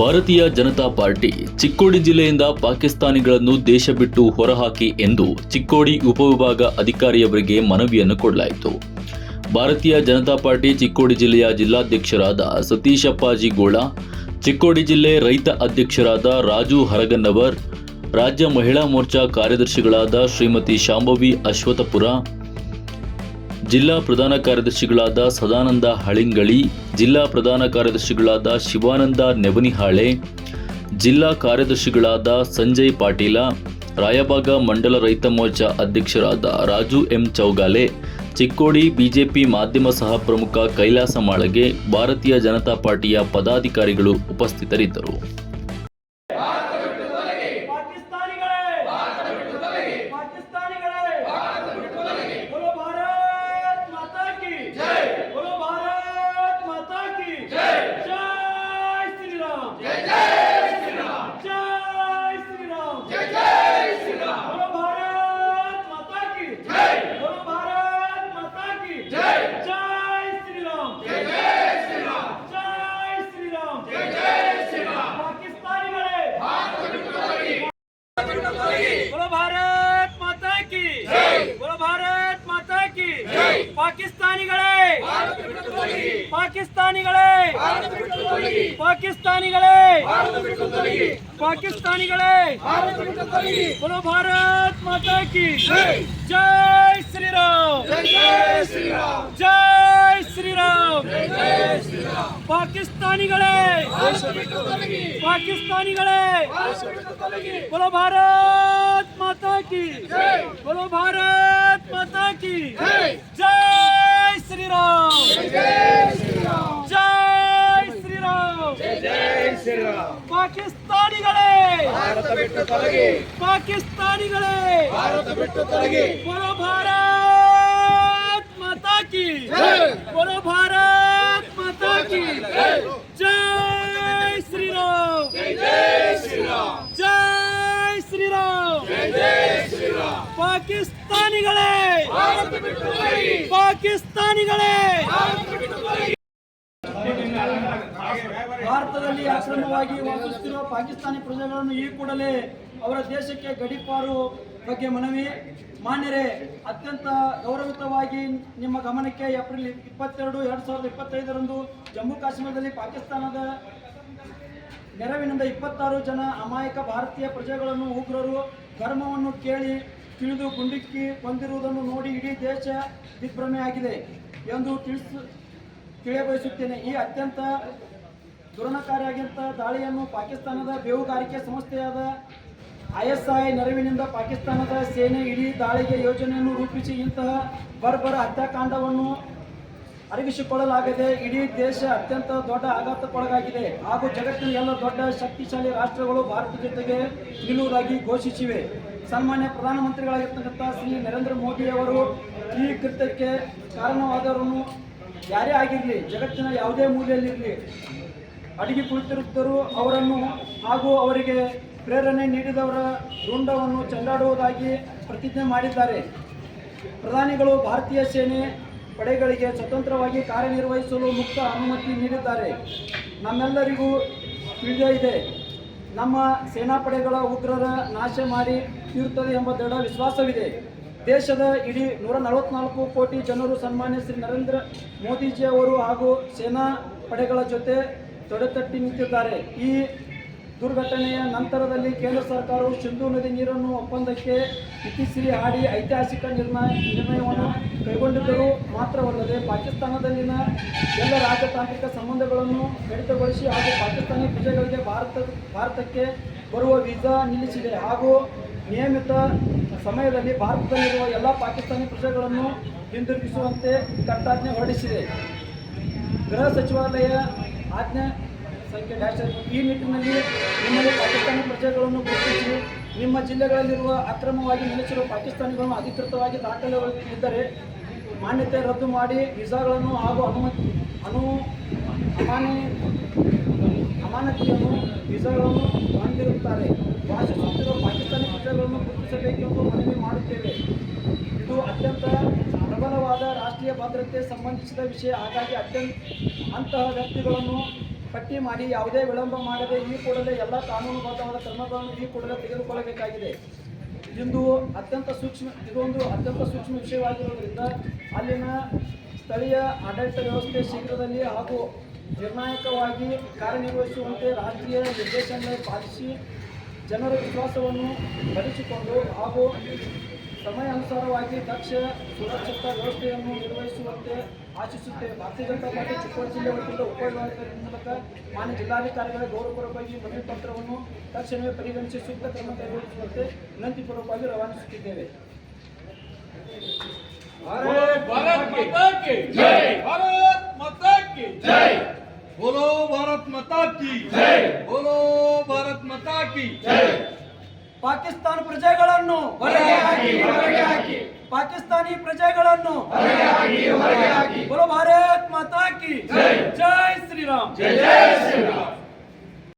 ಭಾರತೀಯ ಜನತಾ ಪಾರ್ಟಿ ಚಿಕ್ಕೋಡಿ ಜಿಲ್ಲೆಯಿಂದ ಪಾಕಿಸ್ತಾನಿಗಳನ್ನು ದೇಶ ಬಿಟ್ಟು ಹೊರಹಾಕಿ ಎಂದು ಚಿಕ್ಕೋಡಿ ಉಪವಿಭಾಗ ಅಧಿಕಾರಿಯವರಿಗೆ ಮನವಿಯನ್ನು ಕೊಡಲಾಯಿತು. ಭಾರತೀಯ ಜನತಾ ಪಾರ್ಟಿ ಚಿಕ್ಕೋಡಿ ಜಿಲ್ಲೆಯ ಜಿಲ್ಲಾಧ್ಯಕ್ಷರಾದ ಸತೀಶ್ ಅಪ್ಪಾಜಿ ಗೋಳ ಚಿಕ್ಕೋಡಿ ಜಿಲ್ಲೆ ರೈತ ಅಧ್ಯಕ್ಷರಾದ ರಾಜು ಹರಗನ್ನವರ್, ರಾಜ್ಯ ಮಹಿಳಾ ಮೋರ್ಚಾ ಕಾರ್ಯದರ್ಶಿಗಳಾದ ಶ್ರೀಮತಿ ಶಾಂಭವಿ ಅಶ್ವಥಪುರ ಜಿಲ್ಲಾ ಪ್ರಧಾನ ಕಾರ್ಯದರ್ಶಿಗಳಾದ ಸದಾನಂದ ಹಳಿಂಗಳಿ, ಜಿಲ್ಲಾ ಪ್ರಧಾನ ಕಾರ್ಯದರ್ಶಿಗಳಾದ ಶಿವಾನಂದ ನೆವನಿಹಾಳೆ, ಜಿಲ್ಲಾ ಕಾರ್ಯದರ್ಶಿಗಳಾದ ಸಂಜಯ್ ಪಾಟೀಲ ರಾಯಬಾಗ ಮಂಡಲ ರೈತ ಮೋರ್ಚಾ ಅಧ್ಯಕ್ಷರಾದ ರಾಜು ಎಂ ಚೌಗಾಲೆ, ಚಿಕ್ಕೋಡಿ ಬಿಜೆಪಿ ಮಾಧ್ಯಮ ಸಹ ಪ್ರಮುಖ ಕೈಲಾಸ ಮಾಳಗೆ, ಭಾರತೀಯ ಜನತಾ ಪಾರ್ಟಿಯ ಪದಾಧಿಕಾರಿಗಳು ಉಪಸ್ಥಿತರಿದ್ದರು. ಪಾಕಿಸ್ತಾನಿಗಳೇ ಪಾಕಿಸ್ತಾನಿಗಳೇ ಪಾಕಿಸ್ತಾನಿಗಳೇ ಪಾಕಿಸ್ತಾನಿಗಳೇ बोलो भारत माता की जय श्री राम जय श्री राम जय श्री राम ಪಾಕಿಸ್ತಾನಿಗಳೇ ಪಾಕಿಸ್ತಾನಿಗಳೇ बोलो भारत माता की बोलो भारत माता की पाकिस्तानी बोलो भारत माता की बोलो भारत माता की जय श्री राम जय श्री राम पाकिस्तानी पाकिस्तानी भारत ಭಾರತದಲ್ಲಿ ಅಕ್ರಮವಾಗಿ ವಾಸಿಸುತ್ತಿರುವ ಪಾಕಿಸ್ತಾನಿ ಪ್ರಜೆಗಳನ್ನು ಈ ಕೂಡಲೇ ಅವರ ದೇಶಕ್ಕೆ ಗಡಿಪಾರು ಬಗ್ಗೆ ಮನವಿ. ಮಾನ್ಯರೇ, ಅತ್ಯಂತ ಗೌರವಿತವಾಗಿ ನಿಮ್ಮ ಗಮನಕ್ಕೆ ಏಪ್ರಿಲ್ ಇಪ್ಪತ್ತೆರಡು, ಎರಡು ಸಾವಿರದ ಇಪ್ಪತ್ತೈದರಂದು ಜಮ್ಮು ಕಾಶ್ಮೀರದಲ್ಲಿ ಪಾಕಿಸ್ತಾನದ ನೆರವಿನಿಂದ ಇಪ್ಪತ್ತಾರು ಜನ ಅಮಾಯಕ ಭಾರತೀಯ ಪ್ರಜೆಗಳನ್ನು ಉಗ್ರರು ಧರ್ಮವನ್ನು ಕೇಳಿ ತಿಳಿದು ಗುಂಡಿಕ್ಕಿ ಬಂದಿರುವುದನ್ನು ನೋಡಿ ಇಡೀ ದೇಶ ದಿಗ್ಭ್ರಮೆಯಾಗಿದೆ ಎಂದು ತಿಳಿಸ ತಿಳಿಯಬಯಸುತ್ತೇನೆ. ಈ ಅತ್ಯಂತ ದುರನಕಾರಿಯಾಗಿಂತ ದಾಳಿಯನ್ನು ಪಾಕಿಸ್ತಾನದ ಬೇಹುಗಾರಿಕೆ ಸಂಸ್ಥೆಯಾದ ಐಎಸ್ಐ ನೆರವಿನಿಂದ ಪಾಕಿಸ್ತಾನದ ಸೇನೆ ಇಡೀ ದಾಳಿಗೆ ಯೋಜನೆಯನ್ನು ರೂಪಿಸಿ ಇಂತಹ ಬರ್ಬರ ಹತ್ಯಾಕಾಂಡವನ್ನು ಅರಗಿಸಿಕೊಳ್ಳಲಾಗದೆ ಇಡೀ ದೇಶ ಅತ್ಯಂತ ದೊಡ್ಡ ಆಘಾತಕ್ಕೊಳಗಾಗಿದೆ. ಹಾಗೂ ಜಗತ್ತಿನ ಎಲ್ಲ ದೊಡ್ಡ ಶಕ್ತಿಶಾಲಿ ರಾಷ್ಟ್ರಗಳು ಭಾರತ ಜೊತೆಗೆ ನಿಲ್ಲುವುದಾಗಿ ಘೋಷಿಸಿವೆ. ಸನ್ಮಾನ್ಯ ಪ್ರಧಾನಮಂತ್ರಿಗಳಾಗಿರ್ತಕ್ಕಂಥ ಶ್ರೀ ನರೇಂದ್ರ ಮೋದಿ ಅವರು ಈ ಕೃತ್ಯಕ್ಕೆ ಕಾರಣವಾದವರನ್ನು ಯಾರೇ ಆಗಿರಲಿ, ಜಗತ್ತಿನ ಯಾವುದೇ ಮೂಲೆಯಲ್ಲಿರಲಿ ಅಡಿಗೆ ಕುಳಿತಿರುತ್ತರೂ ಅವರನ್ನು ಹಾಗೂ ಅವರಿಗೆ ಪ್ರೇರಣೆ ನೀಡಿದವರ ರುಂಡವನ್ನು ಚೆಲ್ಲಾಡುವುದಾಗಿ ಪ್ರತಿಜ್ಞೆ ಮಾಡಿದ್ದಾರೆ. ಪ್ರಧಾನಿಗಳು ಭಾರತೀಯ ಸೇನೆ ಪಡೆಗಳಿಗೆ ಸ್ವತಂತ್ರವಾಗಿ ಕಾರ್ಯನಿರ್ವಹಿಸಲು ಮುಕ್ತ ಅನುಮತಿ ನೀಡಿದ್ದಾರೆ. ನಮ್ಮೆಲ್ಲರಿಗೂ ತಿಳಿದೇ ಇದೆ. ನಮ್ಮ ಸೇನಾಪಡೆಗಳ ಉಗ್ರರ ನಾಶ ಮಾಡಿ ತೀರುತ್ತದೆ ಎಂಬ ದೃಢ ವಿಶ್ವಾಸವಿದೆ. ದೇಶದ ಇಡೀ ನೂರ ನಲವತ್ನಾಲ್ಕು ಕೋಟಿ ಜನರು ಸನ್ಮಾನ್ಯ ಶ್ರೀ ನರೇಂದ್ರ ಮೋದಿಜಿ ಅವರು ಹಾಗೂ ಸೇನಾ ಪಡೆಗಳ ಜೊತೆ ತೊಡೆತಟ್ಟಿ ನಿಂತಿದ್ದಾರೆ ಈ ದುರ್ಘಟನೆಯ ನಂತರದಲ್ಲಿ ಕೇಂದ್ರ ಸರ್ಕಾರವು ಸಿಂಧೂ ನದಿ ನೀರನ್ನು ಒಪ್ಪಂದಕ್ಕೆ ಇತಿಸಿರಿ ಹಾಡಿ ಐತಿಹಾಸಿಕ ನಿರ್ಣಯ ನಿರ್ಣಯವನ್ನು ಕೈಗೊಂಡಿದ್ದರೂ ಮಾತ್ರವಲ್ಲದೆ ಪಾಕಿಸ್ತಾನದಲ್ಲಿನ ಎಲ್ಲ ರಾಜತಾಂತ್ರಿಕ ಸಂಬಂಧಗಳನ್ನು ಕಡಿತಗೊಳಿಸಿ ಹಾಗೂ ಪಾಕಿಸ್ತಾನಿ ಪ್ರಜೆಗಳಿಗೆ ಭಾರತ, ಭಾರತಕ್ಕೆ ಬರುವ ವೀಸಾ ನಿಲ್ಲಿಸಿದೆ. ಹಾಗೂ ನಿಯಮಿತ ಸಮಯದಲ್ಲಿ ಭಾರತದಲ್ಲಿರುವ ಎಲ್ಲ ಪಾಕಿಸ್ತಾನಿ ಪ್ರಜೆಗಳನ್ನು ಹಿಂದಿರುಗಿಸುವಂತೆ ಕಟ್ಟಾಜ್ಞೆ ಹೊರಡಿಸಿದೆ. ಗೃಹ ಸಚಿವಾಲಯ ಆಜ್ಞೆ ಸಂಖ್ಯೆ ಡ್ಯಾಶ್ ಈ ನಿಟ್ಟಿನಲ್ಲಿ ನಿಮ್ಮಲ್ಲಿ ಪಾಕಿಸ್ತಾನಿ ಪ್ರಜೆಗಳನ್ನು ಗುರುತಿಸಿ ನಿಮ್ಮ ಜಿಲ್ಲೆಗಳಲ್ಲಿರುವ ಅಕ್ರಮವಾಗಿ ನೆಲೆಸಿರುವ ಪಾಕಿಸ್ತಾನಿಗಳನ್ನು ಅಧಿಕೃತವಾಗಿ ದಾಖಲೆಗಳು ಇದ್ದರೆ ಮಾನ್ಯತೆ ರದ್ದು ಮಾಡಿ ವೀಸಾಗಳನ್ನು ಹಾಗೂ ಅನುಮತಿ ಅನು ಅಮಾನ ಅಮಾನತಿಯನ್ನು ವೀಸಾಗಳನ್ನು ಹೊಂದಿರುತ್ತಾರೆ. ವಾಸಿಸುತ್ತಿರುವ ಪಾಕಿಸ್ತಾನಿ ಪ್ರಜೆಗಳನ್ನು ಗುರುತಿಸಬೇಕೆಂದು ಮನವಿ ಮಾಡುತ್ತೇವೆ. ಇದು ಅತ್ಯಂತ ರಾಷ್ಟ್ರೀಯ ಭದ್ರತೆ ಸಂಬಂಧಿಸಿದ ವಿಷಯ. ಹಾಗಾಗಿ ಅತ್ಯಂತ ಅಂತಹ ವ್ಯಕ್ತಿಗಳನ್ನು ಪಟ್ಟಿ ಮಾಡಿ ಯಾವುದೇ ವಿಳಂಬ ಮಾಡದೆ ಈ ಕೂಡಲೇ ಎಲ್ಲ ಕಾನೂನುಬದ್ಧವಾದ ಕ್ರಮಗಳನ್ನು ಈ ಕೂಡಲೇ ತೆಗೆದುಕೊಳ್ಳಬೇಕಾಗಿದೆ. ಇಂದು ಅತ್ಯಂತ ಸೂಕ್ಷ್ಮ, ಇದೊಂದು ಅತ್ಯಂತ ಸೂಕ್ಷ್ಮ ವಿಷಯವಾಗಿರುವುದರಿಂದ ಅಲ್ಲಿನ ಸ್ಥಳೀಯ ಆಡಳಿತ ವ್ಯವಸ್ಥೆ ಶೀಘ್ರದಲ್ಲಿ ಹಾಗೂ ನಿರ್ಣಾಯಕವಾಗಿ ಕಾರ್ಯನಿರ್ವಹಿಸುವಂತೆ ರಾಷ್ಟ್ರೀಯ ನಿರ್ದೇಶನ ಪಾಲಿಸಿ ಜನರ ವಿಶ್ವಾಸವನ್ನು ಬಳಸಿಕೊಂಡು ಹಾಗೂ ಸಮಯಾನುಸಾರವಾಗಿ ದಕ್ಷ ಸುರಕ್ಷತಾ ವ್ಯವಸ್ಥೆಯನ್ನು ನಿರ್ವಹಿಸುವಂತೆ ಆಶಿಸುತ್ತೇವೆ ಭಾರತೀಯ ಜನತಾ ಪಾರ್ಟಿ ಚಿಕ್ಕೋಡಿ ಜಿಲ್ಲೆ ವತಿಯಿಂದ ಉಪವಿಭಾಗದ ಮೂಲಕ ಮಾನ್ಯ ಜಿಲ್ಲಾಧಿಕಾರಿಗಳ ಗೌರವಪೂರ್ವಕವಾಗಿ ಮನವಿ ಪತ್ರವನ್ನು ತಕ್ಷಣವೇ ಪರಿಗಣಿಸಿ ಸೂಕ್ತ ಕ್ರಮ ಕೈಗೊಳಿಸುವಂತೆ ವಿನಂತಿಪೂರ್ವಕವಾಗಿ ರವಾನಿಸುತ್ತಿದ್ದೇವೆ भारत माता की जय भारत माता की जय बोलो भारत माता की जय बोलो भारत माता की जय ಪಾಕಿಸ್ತಾನ ಪ್ರಜೆಗಳನ್ನು ಹೊರಗೆ ಹಾಕಿ ಹೊರಗೆ ಹಾಕಿ ಪಾಕಿಸ್ತಾನಿ ಪ್ರಜೆಗಳನ್ನು ಹೊರಗೆ ಹಾಕಿ ಹೊರಗೆ ಹಾಕಿ ಬರೋ ಭಾರತ್ ಮಾತಾ ಕಿ ಜೈ ಶ್ರೀರಾಮ್ जय जय श्री राम